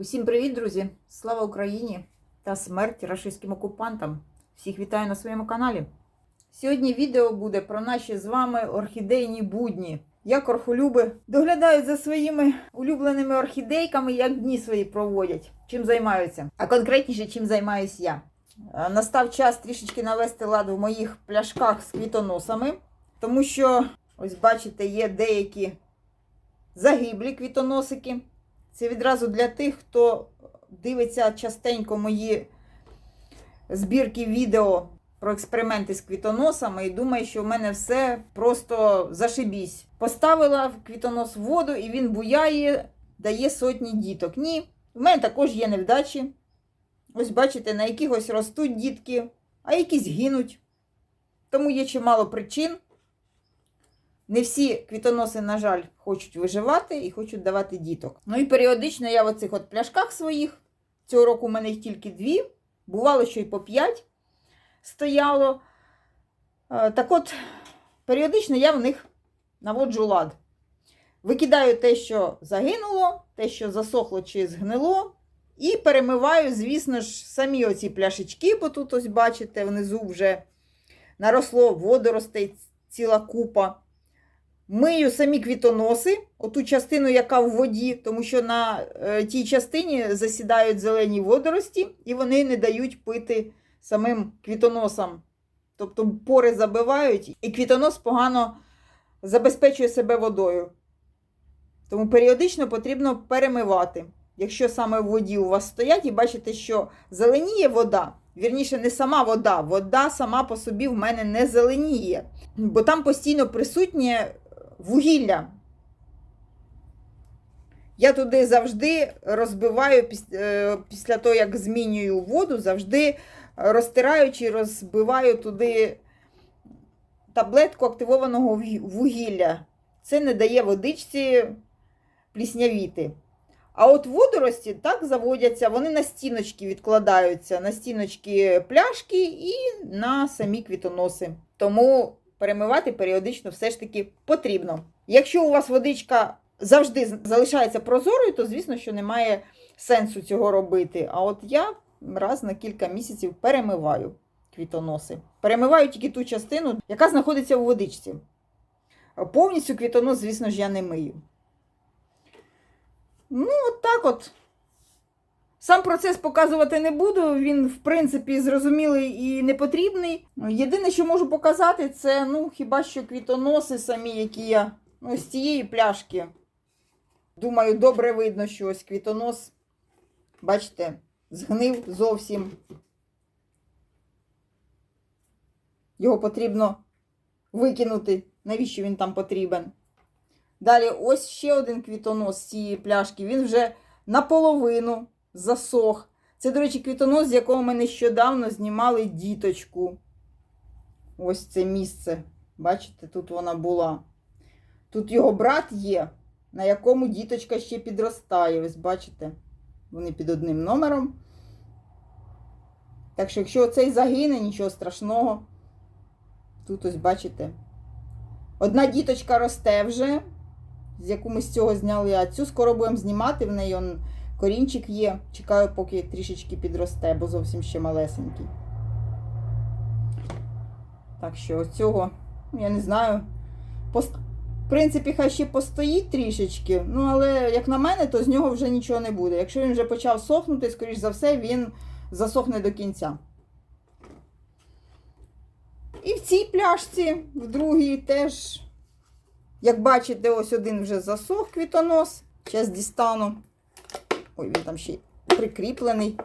Усім привіт, друзі! Слава Україні та смерть рашистським окупантам! Всіх вітаю на своєму каналі. Сьогодні відео буде про наші з вами орхідейні будні. Як орхолюби доглядають за своїми улюбленими орхідейками, як дні свої проводять, чим займаються. А конкретніше, чим займаюсь я. Е, Настав час трішечки навести лад в моїх пляшках з квітоносами, тому що, ось бачите, є деякі загиблі квітоносики. Це відразу для тих, хто дивиться частенько мої збірки відео про експерименти з квітоносами і думає, що в мене все просто зашибісь. Поставила в квітонос воду і він буяє, дає сотні діток. Ні, в мене також є невдачі. Ось бачите, на якихось ростуть дітки, а якісь гинуть. Тому є чимало причин. Не всі квітоноси, на жаль, хочуть виживати і хочуть давати діток. Ну і періодично я в оцих от пляшках своїх, цього року у мене їх тільки дві, бувало, що й по п'ять стояло. Е, Так от, періодично я в них наводжу лад. Викидаю те, що загинуло, те, що засохло чи згнило. І перемиваю, звісно ж, самі оці пляшечки, бо тут, ось бачите, внизу вже наросло водоростей ціла купа. Мию самі квітоноси, оту частину, яка в воді, тому що на е, тій частині засідають зелені водорості, і вони не дають пити самим квітоносам. Тобто пори забивають, і квітонос погано забезпечує себе водою. Тому періодично потрібно перемивати. Якщо саме в воді у вас стоять, і бачите, що зеленіє вода, вірніше, не сама вода, вода сама по собі в мене не зеленіє, бо там постійно присутнє вугілля. Я туди завжди розбиваю е, після того, як змінюю воду, завжди розтираючи, розбиваю туди таблетку активованого вугілля. Це не дає водичці пліснявіти. А от водорості так заводяться, вони на стіночки відкладаються, на стіночки пляшки і на самі квітоноси. Тому перемивати періодично все ж таки потрібно. Якщо у вас водичка завжди залишається прозорою, то звісно, що немає сенсу цього робити. А от я раз на кілька місяців перемиваю квітоноси. Перемиваю тільки ту частину, яка знаходиться у водичці. Повністю квітонос, звісно ж, я не мию. Ну, от так от. Сам процес показувати не буду, він, в принципі, зрозумілий і не потрібний. Єдине, що можу показати, це ну, хіба що квітоноси самі, які я ну, з цієї пляшки. Думаю, добре видно, що ось квітонос, бачите, згнив зовсім. Його потрібно викинути. Навіщо він там потрібен? Далі, ось ще один квітонос з цієї пляшки. Він вже наполовину засох. Це, до речі, квітонос, з якого ми нещодавно знімали діточку. Ось це місце. Бачите, тут вона була. Тут його брат є, на якому діточка ще підростає. Ось бачите, вони під одним номером. Так що, якщо оцей загине, нічого страшного. Тут ось бачите. Одна діточка росте вже, з яку ми з цього зняли, а цю скоро будемо знімати, в неї корінчик є. Чекаю, поки трішечки підросте, бо зовсім ще малесенький. Так що ось цього, я не знаю. Пост... В принципі, хай ще постоїть трішечки, ну, але, як на мене, то з нього вже нічого не буде. Якщо він вже почав сохнути, скоріш за все, він засохне до кінця. І в цій пляшці, в другій теж, як бачите, ось один вже засох квітонос. Зараз дістану. Ой, він там ще прикріплений,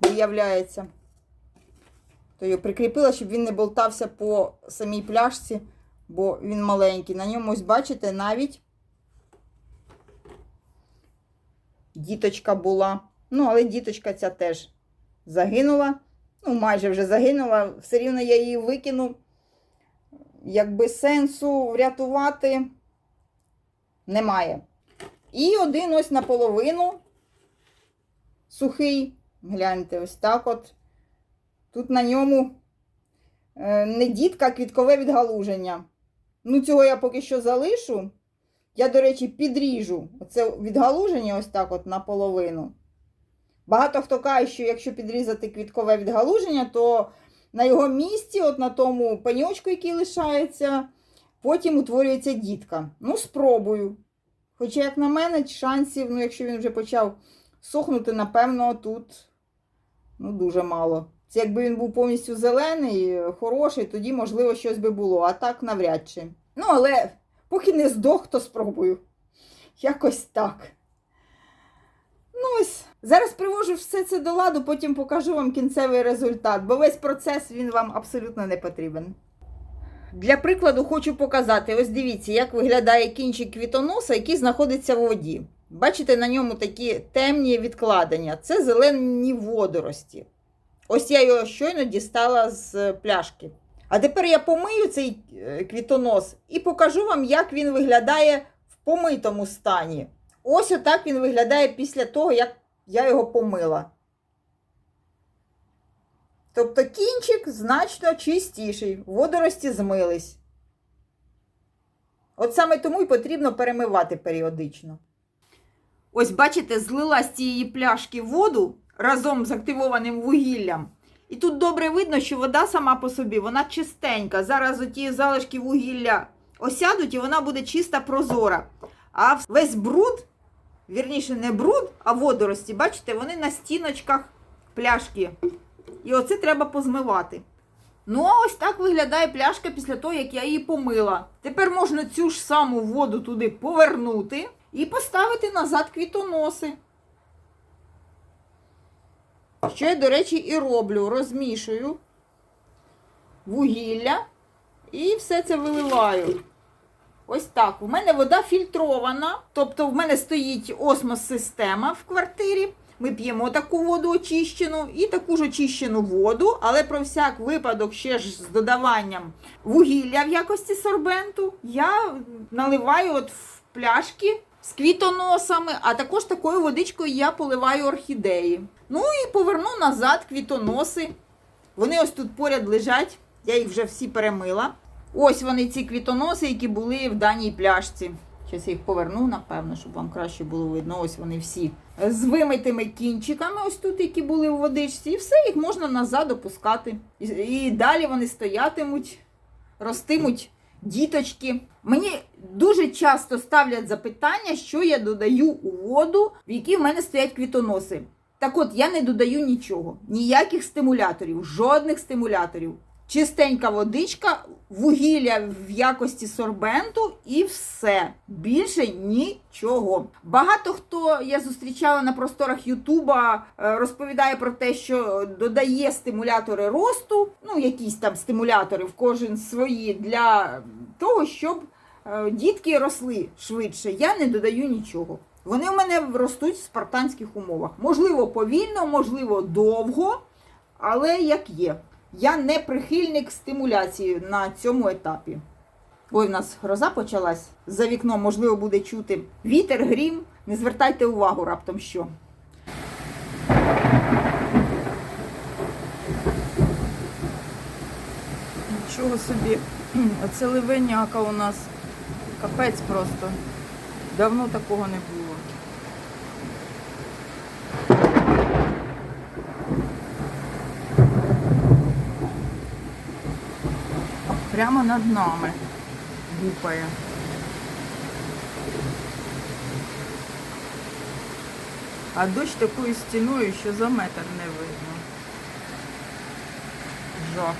виявляється. То його прикріпила, щоб він не болтався по самій пляшці, бо він маленький. На ньому, ось, бачите, навіть діточка була. Ну, але діточка ця теж загинула. Ну, майже вже загинула, все рівно я її викину. Якби сенсу врятувати немає. І один ось наполовину сухий. Гляньте, ось так от. Тут на ньому е, не дітка, а квіткове відгалуження. Ну, цього я поки що залишу. Я, до речі, підріжу оце відгалуження ось так от наполовину. Багато хто каже, що якщо підрізати квіткове відгалуження, то на його місці, от на тому пеньочку, який лишається, потім утворюється дітка. Ну, спробую. Хоча, як на мене, шансів, ну, якщо він вже почав сохнути, напевно, тут ну, дуже мало. Це якби він був повністю зелений, хороший, тоді, можливо, щось би було, а так навряд чи. Ну, але поки не здох, то спробую. Якось так. Ну ось, зараз привожу все це до ладу, потім покажу вам кінцевий результат, бо весь процес він вам абсолютно не потрібен. Для прикладу хочу показати: ось дивіться, як виглядає кінчик квітоноса, який знаходиться в воді. Бачите, на ньому такі темні відкладення. Це зелені водорості. Ось я його щойно дістала з пляшки. А тепер я помию цей е, квітонос і покажу вам, як він виглядає в помитому стані. Ось отак він виглядає після того, як я його помила. Тобто кінчик значно чистіший, водорості змились. От саме тому і потрібно перемивати періодично. Ось, бачите, злила з цієї пляшки воду разом з активованим вугіллям. І тут добре видно, що вода сама по собі, вона чистенька. Зараз оті залишки вугілля осядуть і вона буде чиста прозора. А весь бруд, вірніше, не бруд, а водорості, бачите, вони на стіночках пляшки. І оце треба позмивати. Ну, а ось так виглядає пляшка після того, як я її помила. Тепер можна цю ж саму воду туди повернути і поставити назад квітоноси. Що я, до речі, і роблю. Розмішую вугілля і все це виливаю. Ось так. У мене вода фільтрована, тобто в мене стоїть осмос-система в квартирі. Ми п'ємо таку воду очищену і таку ж очищену воду, але про всяк випадок ще ж з додаванням вугілля в якості сорбенту я наливаю от в пляшки з квітоносами, а також такою водичкою я поливаю орхідеї. Ну і поверну назад квітоноси. Вони ось тут поряд лежать, я їх вже всі перемила. Ось вони, ці квітоноси, які були в даній пляшці. Зараз я їх поверну, напевно, щоб вам краще було видно. Ось вони всі з вимитими кінчиками, ось тут, які були у водичці, і все, їх можна назад опускати. І, і далі вони стоятимуть, ростимуть діточки. Мені дуже часто ставлять запитання, що я додаю у воду, в якій в мене стоять квітоноси. Так от, я не додаю нічого, ніяких стимуляторів, жодних стимуляторів. Чистенька водичка, вугілля в якості сорбенту і все. Більше нічого. Багато хто я зустрічала на просторах Ютуба, е, розповідає про те, що додає стимулятори росту, ну якісь там стимулятори в кожен свої для того, щоб е, дітки росли швидше. Я не додаю нічого. Вони у мене ростуть в спартанських умовах. Можливо, повільно, можливо, довго, але як є. Я не прихильник стимуляції на цьому етапі. Ой, в нас гроза почалась. За вікном, можливо, буде чути вітер, грім. Не звертайте увагу раптом що. Нічого собі. Оце ливеняка у нас. Капець просто. Давно такого не було. Прямо над нами гупає. А дощ такою стіною, що за метр не видно. Жах.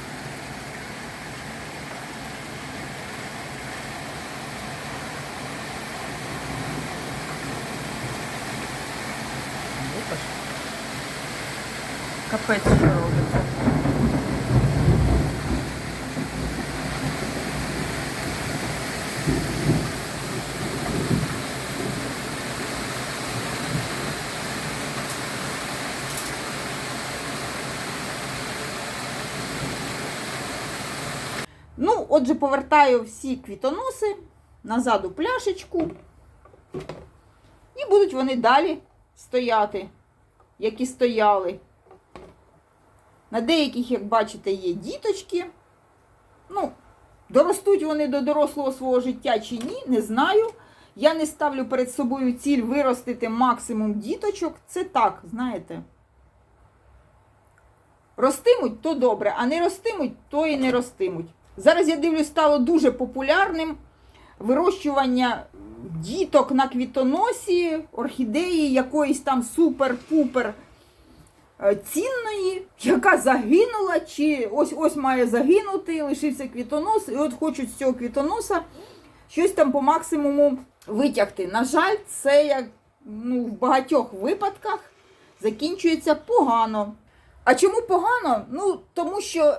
Капець, що робиться. Ну, отже, повертаю всі квітоноси назад у пляшечку. І будуть вони далі стояти, як і стояли. На деяких, як бачите, є діточки. Ну, Доростуть вони до дорослого свого життя чи ні, не знаю. Я не ставлю перед собою ціль виростити максимум діточок. Це так, знаєте. Ростимуть, то добре, а не ростимуть, то і не ростимуть. Зараз я дивлюсь, стало дуже популярним вирощування діток на квітоносі, орхідеї якоїсь там супер-пупер е, цінної, яка загинула, чи ось ось має загинути, лишився квітонос, і от хочуть з цього квітоноса щось там по максимуму витягти. На жаль, це як ну, в багатьох випадках закінчується погано. А чому погано? Ну, тому що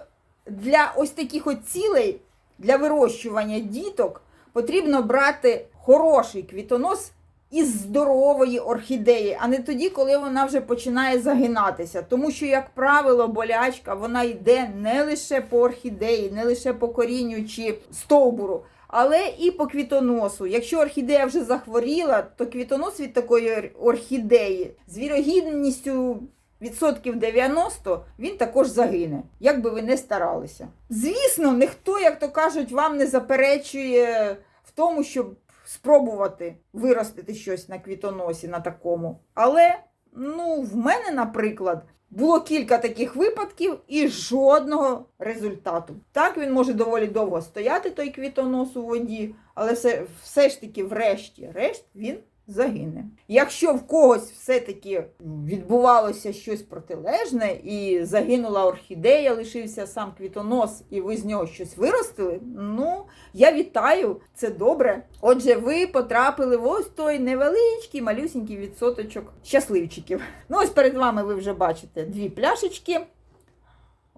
для ось таких от цілей, для вирощування діток, потрібно брати хороший квітонос із здорової орхідеї, а не тоді, коли вона вже починає загинатися. Тому що, як правило, болячка вона йде не лише по орхідеї, не лише по корінню чи стовбуру, але і по квітоносу. Якщо орхідея вже захворіла, то квітонос від такої орхідеї з вірогідністю відсотків 90 він також загине, як би ви не старалися. Звісно, ніхто, як то кажуть, вам не заперечує в тому, щоб спробувати виростити щось на квітоносі на такому. Але ну, в мене, наприклад, було кілька таких випадків і жодного результату. Так, він може доволі довго стояти, той квітонос у воді, але все, все ж таки, врешті-решт, він загине. Якщо в когось все-таки відбувалося щось протилежне і загинула орхідея, лишився сам квітонос, і ви з нього щось виростили, ну я вітаю, це добре. Отже, ви потрапили в ось той невеличкий малюсінький відсоточок щасливчиків. Ну, ось перед вами ви вже бачите дві пляшечки.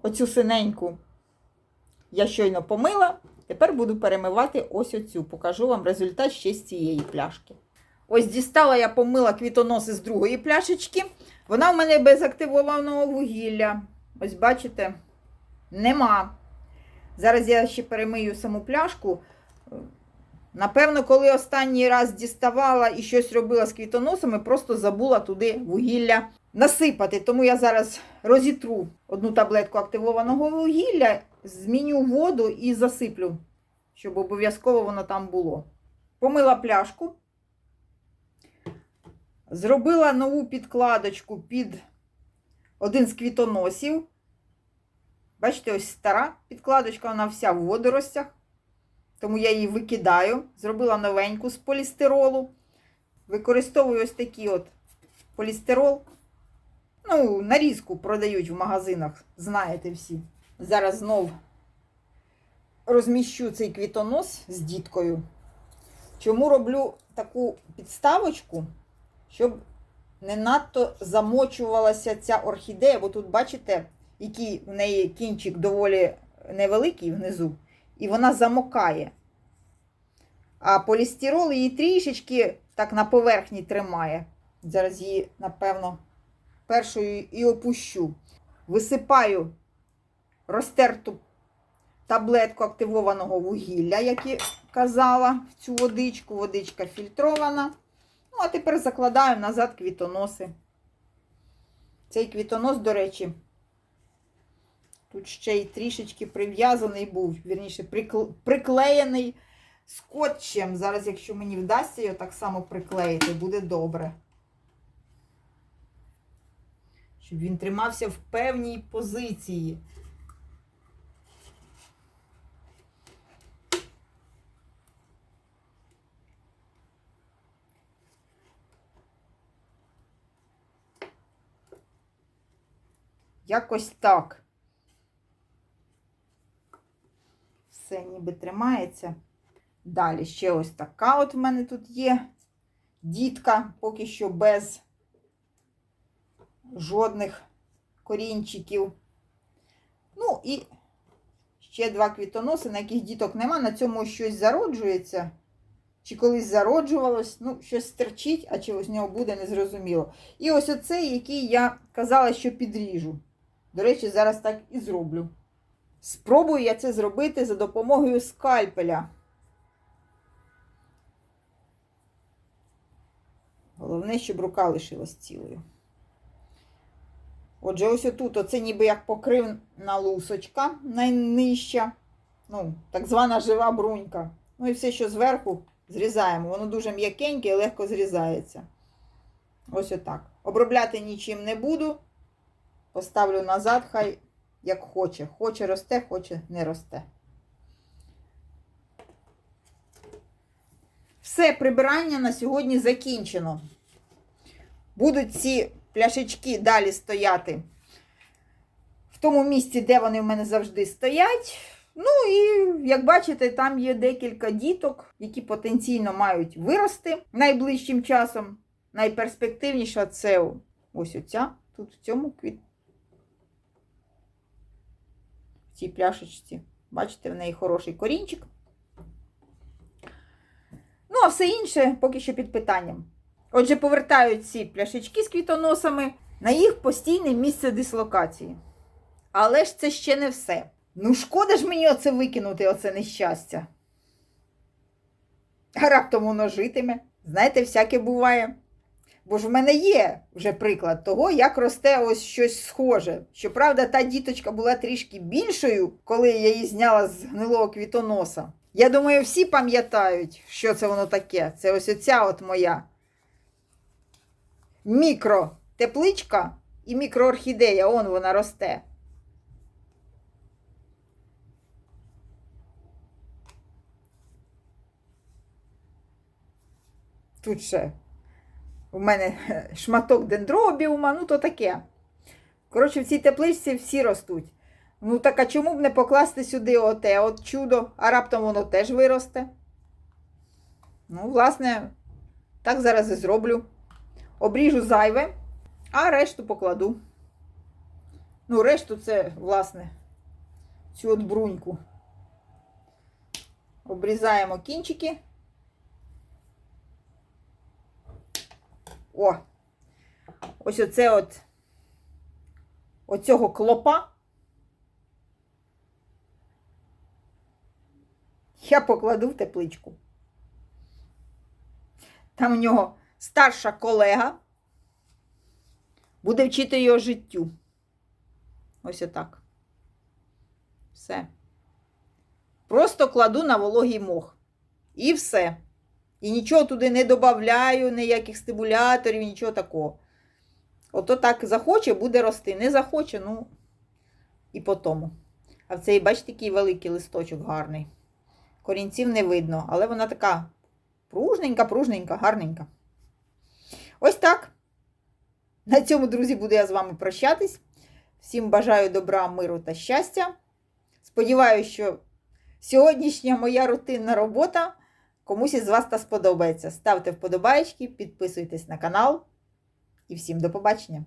Оцю синеньку я щойно помила. Тепер буду перемивати ось оцю. Покажу вам результат ще з цієї пляшки. Ось дістала я помила квітоноси з другої пляшечки. Вона в мене без активованого вугілля. Ось бачите, нема. Зараз я ще перемию саму пляшку. Напевно, коли останній раз діставала і щось робила з квітоносами, просто забула туди вугілля насипати. Тому я зараз розітру одну таблетку активованого вугілля, зміню воду і засиплю, щоб обов'язково воно там було. Помила пляшку. Зробила нову підкладочку під один з квітоносів. Бачите, ось стара підкладочка, вона вся в водоростях, тому я її викидаю. Зробила новеньку з полістиролу. Використовую ось такий от полістирол. Ну, нарізку продають в магазинах, знаєте всі. Зараз знов розміщу цей квітонос з діткою. Чому роблю таку підставочку? Щоб не надто замочувалася ця орхідея, бо тут, бачите, який в неї кінчик доволі невеликий внизу, і вона замокає. А полістирол її трішечки так на поверхні тримає. Зараз її, напевно, першою і опущу. Висипаю розтерту таблетку активованого вугілля, як і казала, в цю водичку. Водичка фільтрована. Ну, а тепер закладаю назад квітоноси. Цей квітонос, до речі, тут ще й трішечки прив'язаний був, вірніше, приклеєний скотчем. Зараз, якщо мені вдасться його так само приклеїти, буде добре. Щоб він тримався в певній позиції. Якось так. Все ніби тримається. Далі ще ось така от в мене тут є дітка, поки що без жодних корінчиків. Ну і ще два квітоноси, на яких діток нема. На цьому щось зароджується. Чи колись зароджувалось, ну, щось стерчить, а чи з нього буде, незрозуміло. І ось оцей, який я казала, що підріжу. До речі, зараз так і зроблю. Спробую я це зробити за допомогою скальпеля. Головне, щоб рука лишилась цілою. Отже, ось отут, оце ніби як покривна лусочка найнижча. ну, так звана жива брунька. Ну і все, що зверху, зрізаємо. Воно дуже м'якеньке і легко зрізається. Ось отак. Обробляти нічим не буду. Поставлю назад, хай як хоче. Хоче росте, хоче не росте. Все прибирання на сьогодні закінчено. Будуть ці пляшечки далі стояти в тому місці, де вони в мене завжди стоять. Ну і як бачите, там є декілька діток, які потенційно мають вирости найближчим часом. Найперспективніша це ось оця, тут в цьому квіт. В цій пляшечці. Бачите, в неї хороший корінчик. Ну, а все інше поки що під питанням. Отже, повертаю ці пляшечки з квітоносами на їх постійне місце дислокації. Але ж це ще не все. Ну, шкода ж мені оце викинути, оце нещастя. А раптом воно житиме. Знаєте, всяке буває. Бо ж в мене є вже приклад того, як росте ось щось схоже. Щоправда, та діточка була трішки більшою, коли я її зняла з гнилого квітоноса. Я думаю, всі пам'ятають, що це воно таке. Це ось оця от моя мікротепличка і мікроорхідея, он вона росте. Тут ще у мене шматок дендробіума, ну то таке. Коротше, в цій тепличці всі ростуть. Ну, так а чому б не покласти сюди оте от чудо, а раптом воно теж виросте? Ну, власне, так зараз і зроблю. Обріжу зайве, а решту покладу. Ну, решту це, власне, цю от бруньку. Обрізаємо кінчики. О! Ось оце от оцього клопа. Я покладу в тепличку. Там у нього старша колега буде вчити його життю. Ось отак. Все. Просто кладу на вологий мох. І все. І нічого туди не додаю, ніяких стимуляторів, нічого такого. Ото так захоче, буде рости. Не захоче, ну і по тому. А в цей, бачите, такий великий листочок гарний. Корінців не видно, але вона така пружненька, пружненька, гарненька. Ось так. На цьому, друзі, буду я з вами прощатись. Всім бажаю добра, миру та щастя. Сподіваюся, що сьогоднішня моя рутинна робота комусь із вас та сподобається. Ставте вподобайки, підписуйтесь на канал. І всім до побачення!